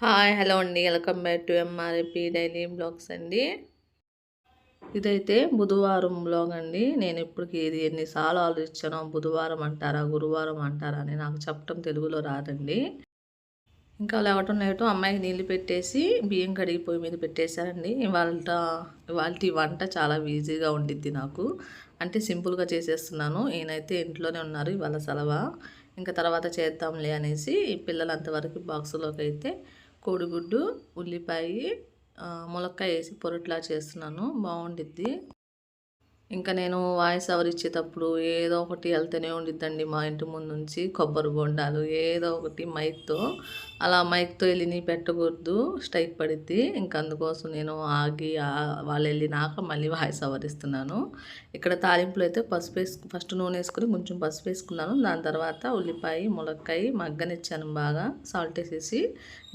Hi hello అండి. Welcome back to MRP daily blogs అండి. ఇదైతే బుధవారం బ్లాగ్ అండి. నేను ఇప్పటికి ఇది ఎన్నిసార్లు ఆలోచించానో బుధవారం అంటారా గురువారం అంటారా అని నాకు చెప్పడం తెలుగులో రాదండి. ఇంకా లేవటం లేవటం అమ్మాయికి నీళ్ళు పెట్టేసి బియ్యం కడిగి పొయ్యి మీద పెట్టేశారండి. ఇవాళ ఇవాళ వంట చాలా ఈజీగా ఉండిద్ది నాకు. అంటే సింపుల్గా చేసేస్తున్నాను. ఈయనైతే ఇంట్లోనే ఉన్నారు ఇవాళ సెలవ. ఇంకా తర్వాత చేద్దాంలే అనేసి పిల్లలు అంతవరకు బాక్సులోకి అయితే కోడిగుడ్డు ఉల్లిపాయ ములక్కాయ వేసి పొరట్లా చేస్తున్నాను. బాగుండిద్ది. ఇంకా నేను వాయిస్ ఎవరు ఇచ్చేటప్పుడు ఏదో ఒకటి వెళ్తూనే ఉండిద్దండి మా ఇంటి ముందు నుంచి కొబ్బరి బొండాలు ఏదో ఒకటి మైక్తో. అలా మైక్తో వెళ్ళి పెట్టకూడదు స్ట్రైక్ పడిద్ది. ఇంకా అందుకోసం నేను ఆగి వాళ్ళు వెళ్ళినాక మళ్ళీ వాయిస్ ఓవర్ ఇస్తున్నాను. ఇక్కడ తాలింపులు అయితే పసుపు వేసుకు ఫస్ట్ నూనె వేసుకుని కొంచెం పసుపు వేసుకున్నాను. దాని తర్వాత ఉల్లిపాయ ములక్కాయ మగ్గనిచ్చాను బాగా సాల్ట్ వేసేసి.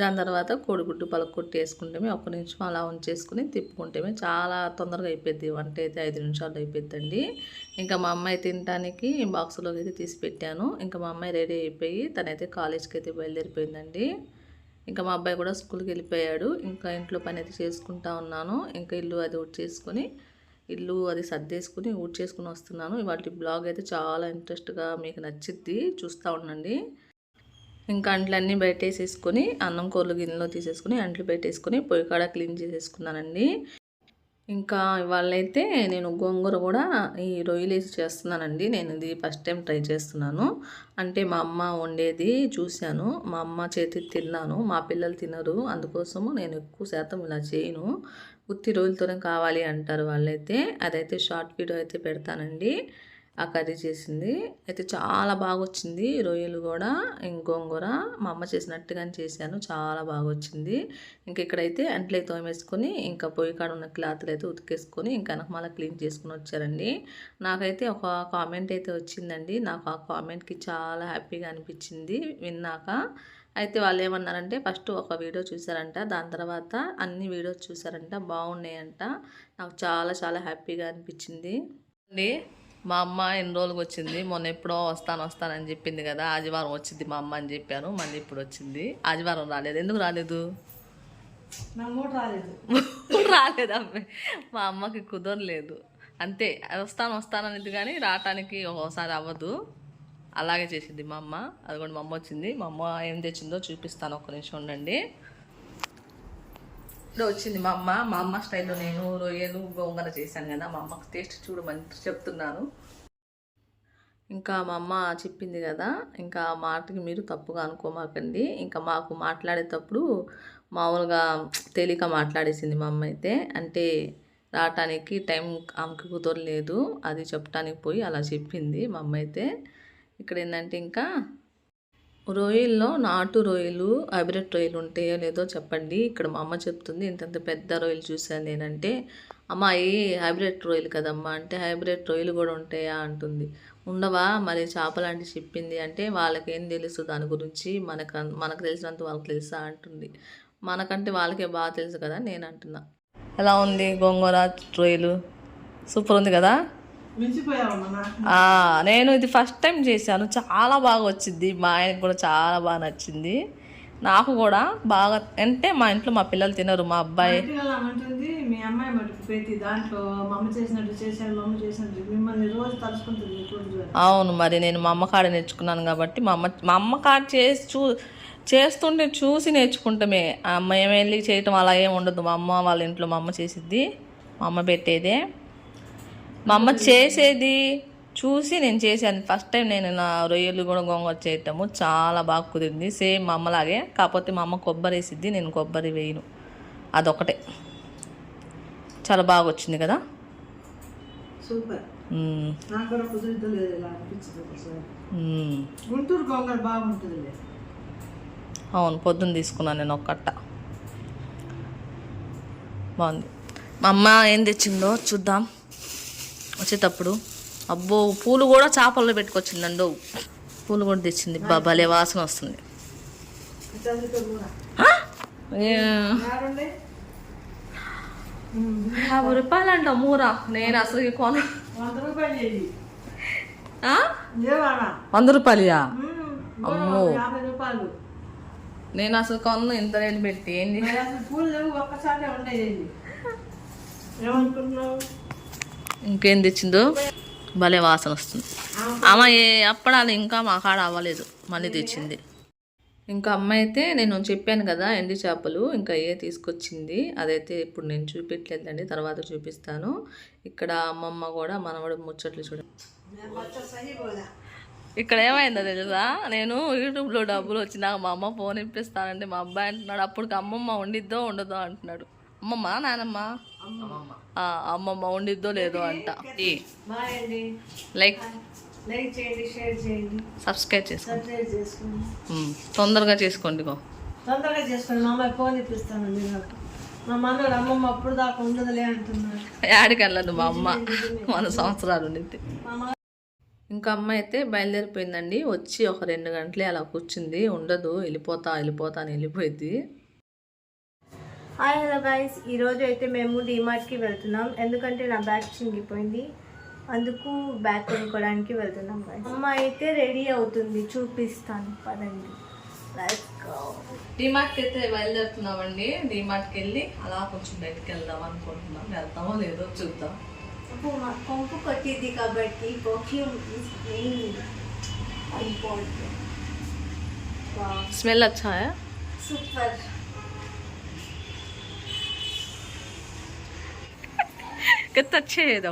దాని తర్వాత కోడిగుడ్డు పలకొట్టి వేసుకుంటే ఒక నిమిషం అలా ఉంచేసుకుని తిప్పుకుంటే చాలా తొందరగా అయిపోద్ది వంట అయితే ఐదు నిమిషాలు అయిపోద్దండి ఇంకా మా అమ్మాయి తినడానికి బాక్స్లోకి అయితే తీసి పెట్టాను. ఇంకా మా అమ్మాయి రెడీ అయిపోయి తనైతే కాలేజ్కి అయితే బయలుదేరిపోయిందండి. ఇంకా మా అబ్బాయి కూడా స్కూల్కి వెళ్ళిపోయాడు. ఇంకా ఇంట్లో పని అయితే చేసుకుంటా ఉన్నాను. ఇంకా ఇల్లు అది ఊడ్ చేసుకుని ఇల్లు అది సర్దేసుకుని ఊడ్ చేసుకుని వస్తున్నాను. ఇవాటి బ్లాగ్ అయితే చాలా ఇంట్రెస్ట్గా మీకు నచ్చిద్ది. చూస్తూ ఉండండి. ఇంకా అంట్లన్నీ బయటేసేసుకొని అన్నం కూరలు గిన్నెలో తీసేసుకుని అంట్లు పెట్టేసుకొని పొయ్యి కాడ క్లీన్ చేసేసుకున్నానండి. ఇంకా ఇవాళైతే నేను గోంగూర కూడా ఈ రొయ్యలేసి చేస్తున్నానండి. నేను ఇది ఫస్ట్ టైం ట్రై చేస్తున్నాను. అంటే మా అమ్మ వండేది చూశాను. మా అమ్మ చేతి తిన్నాను. మా పిల్లలు తినరు. అందుకోసము నేను ఎక్కువ శాతం ఇలా చేయను. ఉత్తి రోజులతోనే కావాలి అంటారు వాళ్ళైతే. అదైతే షార్ట్ వీడియో అయితే పెడతానండి. ఆ కర్రీ చేసింది. అయితే చాలా బాగా వచ్చింది రొయ్యలు కూడా ఇంకొంగూర మా అమ్మ చేసినట్టుగానే చేశాను. చాలా బాగా వచ్చింది ఇంక ఇక్కడైతే అంట్లు అయితే తోమేసుకొని ఇంకా పొయ్యి కాడ ఉన్న క్లాత్లు అయితే ఉతికేసుకొని ఇంకా వెనకమాల క్లీన్ చేసుకుని వచ్చారండి. నాకైతే ఒక కామెంట్ అయితే వచ్చిందండి. నాకు ఆ కామెంట్కి చాలా హ్యాపీగా అనిపించింది విన్నాక. అయితే వాళ్ళు ఏమన్నారంటే ఫస్ట్ ఒక వీడియో చూసారంట దాని తర్వాత అన్ని వీడియోస్ చూసారంట బాగున్నాయంట. నాకు చాలా చాలా హ్యాపీగా అనిపించింది. అండి మా అమ్మ ఎన్ని రోజులకు వచ్చింది? మొన్న ఎప్పుడో వస్తాను వస్తానని చెప్పింది కదా. ఆదివారం వచ్చింది మా అమ్మ అని చెప్పాను. మళ్ళీ ఇప్పుడు వచ్చింది. ఆదివారం రాలేదు. ఎందుకు రాలేదు? రాలేదు. రాలేదు? అమ్మాయి మా అమ్మకి కుదరలేదు. అంతే. వస్తాను వస్తాననేది కానీ రావటానికి ఒకసారి అవ్వదు. అలాగే చేసింది మా అమ్మ. అది కూడా మా అమ్మ వచ్చింది. మా అమ్మ ఏం తెచ్చిందో చూపిస్తాను. ఒక్క నిమిషం ఉండండి. ఇప్పుడు వచ్చింది మా అమ్మ. మా అమ్మ స్టైల్లో నేను రొయ్యలు గోంగూర చేశాను కదా. మా అమ్మకు టేస్ట్ చూడమని చెప్తున్నాను. ఇంకా మా అమ్మ చెప్పింది కదా ఇంకా మాటకి మీరు తప్పుగా అనుకోమాకండి. ఇంకా మాకు మాట్లాడేటప్పుడు మామూలుగా తేలిక మాట్లాడేసింది మా అమ్మ అయితే. అంటే రావటానికి టైం ఆమెకి కుదరలేదు. అది చెప్పడానికి పోయి అలా చెప్పింది మా అమ్మ అయితే. ఇక్కడ ఏంటంటే ఇంకా రొయ్యల్లో నాటు రొయ్యలు హైబ్రిడ్ రొయ్యలు ఉంటాయో లేదో చెప్పండి. ఇక్కడ మా అమ్మ చెప్తుంది ఇంతంత పెద్ద రొయ్యలు చూశాను నేనంటే. అమ్మాయి హైబ్రిడ్ రొయ్యలు కదమ్మా అంటే హైబ్రిడ్ రొయ్యలు కూడా ఉంటాయా అంటుంది. ఉండవా? మరి చేపలాంటి చెప్పింది అంటే వాళ్ళకి ఏం తెలుసు దాని గురించి? మనకు మనకు తెలిసినంత వాళ్ళకి తెలుసా అంటుంది. మనకంటే వాళ్ళకే బాగా తెలుసు కదా నేను అంటున్నా. ఎలా ఉంది గోంగూర రొయ్యలు? సూపర్ ఉంది కదా? నేను ఇది ఫస్ట్ టైం చేశాను. చాలా బాగా వచ్చింది. మా ఆయనకు కూడా చాలా బాగా నచ్చింది. నాకు కూడా బాగా అంటే మా ఇంట్లో మా పిల్లలు తినరు మా అబ్బాయి. అంటుంది మీ అమ్మాయి మటుకు ప్రతి దాంట్లో మా అమ్మ చేసినట్టు చేశాను మా అమ్మ చేసినట్టు మిమ్మల్ని రోజు తలుచుకుంటుంది రోజు అవును మరి నేను మా అమ్మ కాడ నేర్చుకున్నాను కాబట్టి మా అమ్మ మా అమ్మ కాడ చేసి చూ చేస్తుంటే చూసి నేర్చుకుంటామే. ఆ అమ్మ ఏమి వెళ్ళి చేయటం అలా ఏమి ఉండదు. మా అమ్మ వాళ్ళ ఇంట్లో మా అమ్మ చేసిద్ది. మా అమ్మ పెట్టేదే. మా అమ్మ చేసేది చూసి నేను చేశాను. ఫస్ట్ టైం నేను నా రొయ్యలు కూడా గోంగూర చేయటము చాలా బాగా కుదిరింది. సేమ్ మా అమ్మలాగే కాకపోతే మా అమ్మ కొబ్బరి వేసిద్ది. నేను కొబ్బరి వేయను. అదొకటే చాలా బాగా వచ్చింది కదా? సూపర్. మ్మ్. నాకు కూడా కుదురుతో లేదు ఇలా అనిపించింది ఒకసారి. మ్మ్. గుంటూరు గోంగూర బాగుంటుంది అవును పొద్దున్న తీసుకున్నాను నేను ఒక కట్ట బాగుంది. మా అమ్మ ఏం తెచ్చిందో చూద్దాం. వచ్చేటప్పుడు అబ్బో పూలు కూడా చేపల్లో పెట్టుకొచ్చిందండో. పూలు కూడా తెచ్చింది. భలే వాసన వస్తుంది? యాభై రూపాయలు అంట మూర. నేను అసలు కొన వంద రూపాయలయా? అమ్మో. నేను అసలు కొన్న ఇంత రేటు పెట్టి అసలు పూలు ఒక్కసారి ఇంకేం తెచ్చిందో? భలే వాసన వస్తుంది. అమ్మ ఏ అప్పడాలు ఇంకా మా కాడ అవ్వలేదు. మళ్ళీ తెచ్చింది. ఇంకా అమ్మ అయితే నేను చెప్పాను కదా ఎండి చేపలు ఇంకా ఏ తీసుకొచ్చింది? అదైతే ఇప్పుడు నేను చూపించలేదండి తర్వాత చూపిస్తాను. ఇక్కడ అమ్మమ్మ కూడా మనవడు ముచ్చట్లు చూడ ఇక్కడ ఏమైందో తెలుసా? నేను యూట్యూబ్లో డబ్బులు వచ్చినాక మా అమ్మ ఫోన్ ఇప్పిస్తానంటే మా అబ్బాయి అంటున్నాడు అప్పుడు అమ్మమ్మ ఉండిద్దో ఉండదో అంటున్నాడు. అమ్మమ్మ నానమ్మ. అమ్మమ్మ వండిద్దో లేదో అంట. లైక్. లైక్ చేయండి షేర్ చేయండి. సబ్స్క్రైబ్ చేసుకోండి సబ్స్క్రైబ్ చేసుకోండి. ఉమ్, తొందరగా చేసుకోండి గో తొందరగా చేసుకోండి. మా అమ్మాయి ఫోన్ ఇప్పిస్తానండి నాకు. మా మనోడు అమ్మమ్మ అప్పుడు దాకా ఉండదులే అంటున్నాడు. యాడికి వెళ్ళదు మా అమ్మ. మన సంవత్సరాలు ఉండిద్ది. ఇంకా అమ్మ అయితే బయలుదేరిపోయిందండి. వచ్చి ఒక రెండు గంటలే అలా కూర్చుంది. ఉండదు. వెళ్ళిపోతా వెళ్ళిపోతా అని వెళ్ళిపోయింది హాయ్ హలో గైస్ ఈరోజు అయితే మేము డిమార్ట్కి వెళ్తున్నాం. ఎందుకంటే నా బ్యాగ్ చింగిపోయింది అందుకు బ్యాగ్ కొనుక్కోవడానికి వెళ్తున్నాం guys. అమ్మ అయితే రెడీ అవుతుంది. చూపిస్తాను. పదండి. డిమార్ట్కి అయితే బయలుదేరుతున్నామండి. డిమార్ట్కి వెళ్ళి అలా కొంచెం బయటికి వెళ్దాం అనుకుంటున్నాం. వెళ్తామో లేదో చూద్దాం. కొంపు కొట్టింది కాబట్టి పర్ఫ్యూమ్ స్మెల్ వచ్చా సూపర్ కిత్త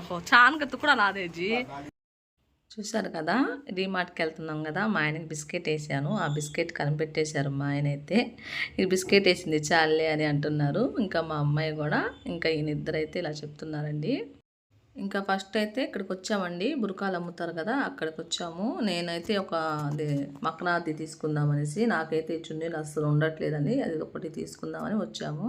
ఒక చాన్ కత్త కూడా నాదేజీ చూశారు కదా డీమార్ట్కి వెళ్తున్నాం కదా మా ఆయనకి బిస్కెట్ వేసాను. ఆ బిస్కెట్ కనిపెట్టేశారు మా ఆయన అయితే. ఈ బిస్కెట్ వేసింది చాలే అని అంటున్నారు. ఇంకా మా అమ్మాయి కూడా ఇంకా ఈయన ఇద్దరైతే అయితే ఇలా చెప్తున్నారండి. ఇంకా ఫస్ట్ అయితే ఇక్కడికి వచ్చామండి. బురకాలు అమ్ముతారు కదా అక్కడికి వచ్చాము. నేనైతే ఒక అది మకనాది తీసుకుందాం అనేసి నాకైతే చున్నీలు అస్సలు ఉండట్లేదని అది ఒకటి తీసుకుందామని వచ్చాము.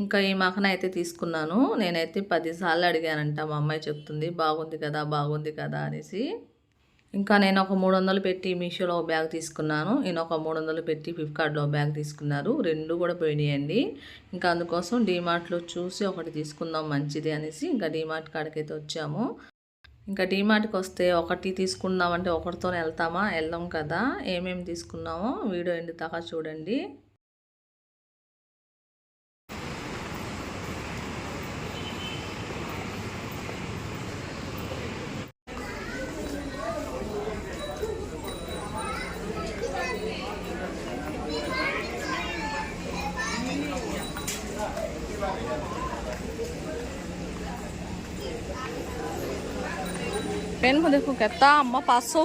ఇంకా ఈ మాకన అయితే తీసుకున్నాను. నేనైతే పదిసార్లు అడిగానంట. మా అమ్మాయి చెప్తుంది బాగుంది కదా బాగుంది కదా అనేసి. ఇంకా నేను ఒక మూడు వందలు పెట్టి మీషోలో ఒక బ్యాగ్ తీసుకున్నాను. నేను ఒక మూడు వందలు పెట్టి ఫ్లిప్కార్ట్లో ఒక బ్యాగ్ తీసుకున్నారు. రెండు కూడా పోయినాయండి. ఇంకా అందుకోసం డీమార్ట్లో చూసి ఒకటి తీసుకుందాం మంచిది అనేసి ఇంకా డీమార్ట్ కాడికైతే వచ్చాము. ఇంకా డీమార్ట్కి వస్తే ఒకటి తీసుకుందామంటే ఒకటితోనే వెళ్తామా? వెళ్దాం కదా. ఏమేమి తీసుకున్నామో వీడియో ఎండి దాకా చూడండి. देखो कितना अम्मा पास सौ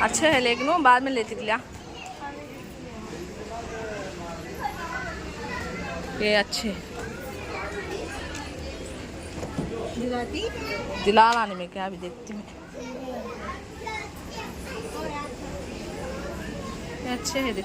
अच्छे है लेकिन वो बाद में लेती लिया ये अच्छे। दिलाती? दिला लाने में क्या अभी देखती मैं अच्छे है देख।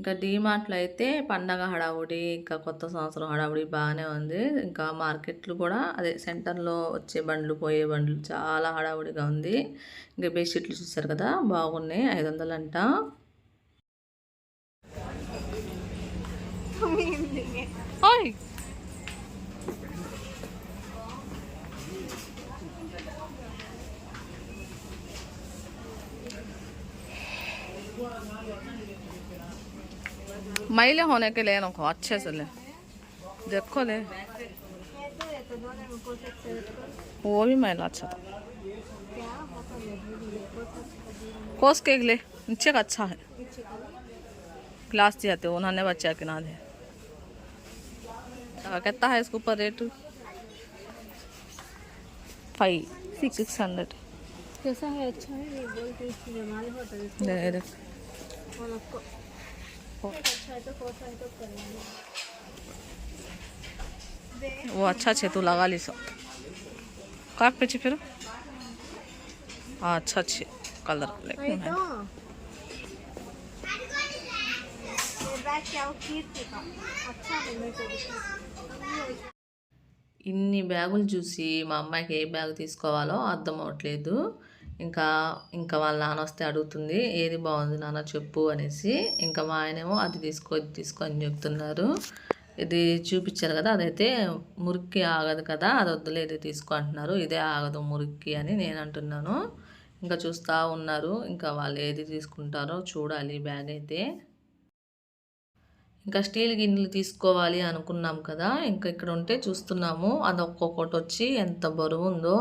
ఇంకా డీమార్ట్లో అయితే పండగ హడావుడి ఇంకా కొత్త సంవత్సరం హడావుడి బాగానే ఉంది. ఇంకా మార్కెట్లు కూడా అదే సెంటర్లో వచ్చే బండ్లు పోయే బండ్లు చాలా హడావుడిగా ఉంది. ఇంకా బెడ్షీట్లు చూస్తారు కదా బాగున్నాయి. ఐదు వందలు అంట ఓయ్! मैले होने के लिए रखो अच्छे से ले। देखो ले। वो भी मैला अच्छा था। कोस केक ले नीचे का अच्छा है। ग्लास दिया थे उन्होंने बच्चा के ना दे कितना है इसके ऊपर रेट फाइव सिक्स हंड्रेड कैसा है? अच्छा है ये बोल के इसलिए मालूम होता है वो अच्छा छे तू लगा ली सो का पे फिर हाँ अच्छा छे कलर वही लेकिन तो ये बैग क्या वो कीर्ति का अच्छा है मेरे को भी। ఇన్ని బ్యాగులు చూసి మా అమ్మాయికి ఏ బ్యాగ్ తీసుకోవాలో అర్థం అవ్వట్లేదు ఇంకా ఇంకా వాళ్ళ నాన్న వస్తే అడుగుతుంది ఏది బాగుంది నాన్న చెప్పు అనేసి. ఇంకా మా ఆయనేమో అది తీసుకో ఇది తీసుకో అని చెప్తున్నారు. ఇది చూపించారు కదా అదైతే మురికి ఆగదు కదా అది వద్దులే ఇది తీసుకో అంటున్నారు. ఇదే ఆగదు మురికి అని నేను అంటున్నాను. ఇంకా చూస్తూ ఉన్నారు. ఇంకా వాళ్ళు ఏది తీసుకుంటారో చూడాలి బ్యాగ్ అయితే. ఇంకా స్టీల్ గిన్నెలు తీసుకోవాలి అనుకున్నాం కదా ఇంకా ఇక్కడ ఉంటే చూస్తున్నాము. అది ఒక్కొక్కటి వచ్చి ఎంత బరువు ఉందో.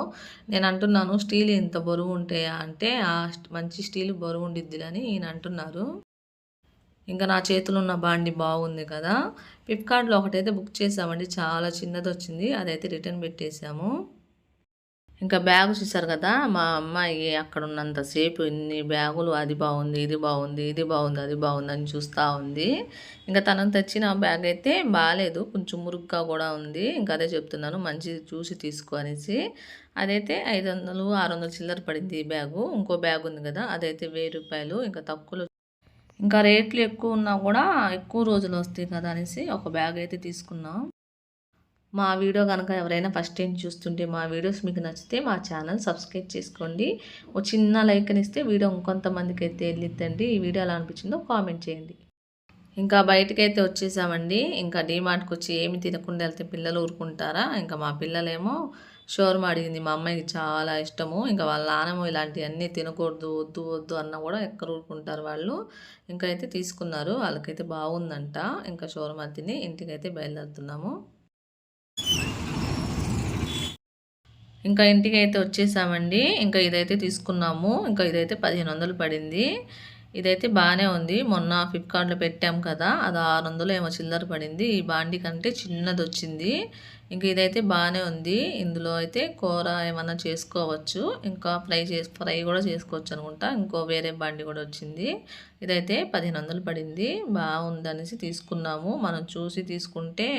నేను అంటున్నాను స్టీల్ ఎంత బరువు ఉంటాయా అంటే ఆ మంచి స్టీల్ బరువు ఉండిద్ది అని ఈయన అంటున్నారు. ఇంకా నా చేతిలో ఉన్న బాండి బాగుంది కదా. ఫ్లిప్కార్ట్లో ఒకటైతే బుక్ చేసామండి చాలా చిన్నది వచ్చింది అదైతే రిటర్న్ పెట్టేశాము. ఇంకా బ్యాగ్ చూసారు కదా మా అమ్మాయి అక్కడ ఉన్నంతసేపు ఇన్ని బ్యాగులు అది బాగుంది ఇది బాగుంది ఇది బాగుంది అది బాగుంది అని చూస్తూ ఉంది. ఇంకా తనకు తెచ్చిన బ్యాగ్ అయితే బాగాలేదు కొంచెం మురుగ్గా కూడా ఉంది. ఇంకా అదే చెప్తున్నాను మంచిది చూసి తీసుకో అనేసి. అదైతే ఐదు వందలు ఆరు వందలు చిల్లర పడింది ఈ బ్యాగు. ఇంకో బ్యాగ్ ఉంది కదా అదైతే వెయ్యి రూపాయలు ఇంకా తక్కువలో ఇంకా రేట్లు ఎక్కువ ఉన్నా కూడా ఎక్కువ రోజులు వస్తాయి కదా అనేసి ఒక బ్యాగ్ అయితే తీసుకున్నాం. మా వీడియో కనుక ఎవరైనా ఫస్ట్ టైం చూస్తుంటే మా వీడియోస్ మీకు నచ్చితే మా ఛానల్ సబ్స్క్రైబ్ చేసుకోండి. ఒక చిన్న లైక్ ఇస్తే వీడియో ఇంకొంతమందికి అయితే వెళ్ళిద్దండి ఈ వీడియో ఎలా అనిపించిందో కామెంట్ చేయండి. ఇంకా బయటకైతే వచ్చేసామండి. ఇంకా డీమార్ట్కి వచ్చి ఏమి తినకుండా వెళ్తే పిల్లలు ఊరుకుంటారా? ఇంకా మా పిల్లలేమో షోర్మా అడిగింది. మా అమ్మాయికి చాలా ఇష్టము. ఇంకా వాళ్ళ నాన్నమో ఇలాంటివన్నీ తినకూడదు వద్దు వద్దు అన్న కూడా ఎక్కడ ఊరుకుంటారు వాళ్ళు? ఇంకా అయితే తీసుకున్నారు. వాళ్ళకైతే బాగుందంట. ఇంకా షోర్మా తిని ఇంటికైతే బయలుదేరుతున్నాము. ఇంకా ఇంటికి అయితే వచ్చేసామండి. ఇంకా ఇదైతే తీసుకున్నాము. ఇంకా ఇదైతే పదిహేను వందలు పడింది. ఇదైతే బాగానే ఉంది. మొన్న ఫ్లిప్కార్ట్లో పెట్టాం కదా అది ఆరు వందలు ఏమో చిల్లర పడింది. ఈ బాండి కంటే చిన్నది వచ్చింది ఇంకా ఇదైతే బాగానే ఉంది. ఇందులో అయితే కూర ఏమన్నా చేసుకోవచ్చు. ఇంకా ఫ్రై చేసి ఫ్రై కూడా చేసుకోవచ్చు అనుకుంటా. ఇంకో వేరే బాండి కూడా వచ్చింది. ఇదైతే పదిహేను వందలు పడింది. బాగుందనేసి తీసుకున్నాము. మనం చూసి తీసుకుంటే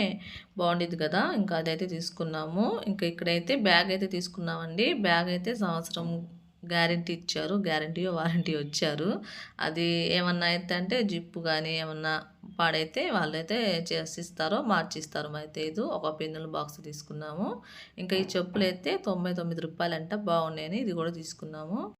బాగుండేది కదా. ఇంకా అదైతే తీసుకున్నాము. ఇంకా ఇక్కడైతే బ్యాగ్ అయితే తీసుకున్నామండి. బ్యాగ్ అయితే సంవత్సరం గ్యారంటీ ఇచ్చారు గ్యారంటీయో వారంటీ వచ్చారు అది ఏమన్నా అయితే అంటే జిప్పు కానీ ఏమన్నా పాడైతే వాళ్ళైతే చేసిస్తారో మార్చిస్తారు అయితే ఇది ఒక పెన్నుల బాక్స్ తీసుకున్నాము. ఇంకా ఈ చెప్పులు అయితే తొంభై తొమ్మిది రూపాయలంట బాగున్నాయని ఇది కూడా తీసుకున్నాము.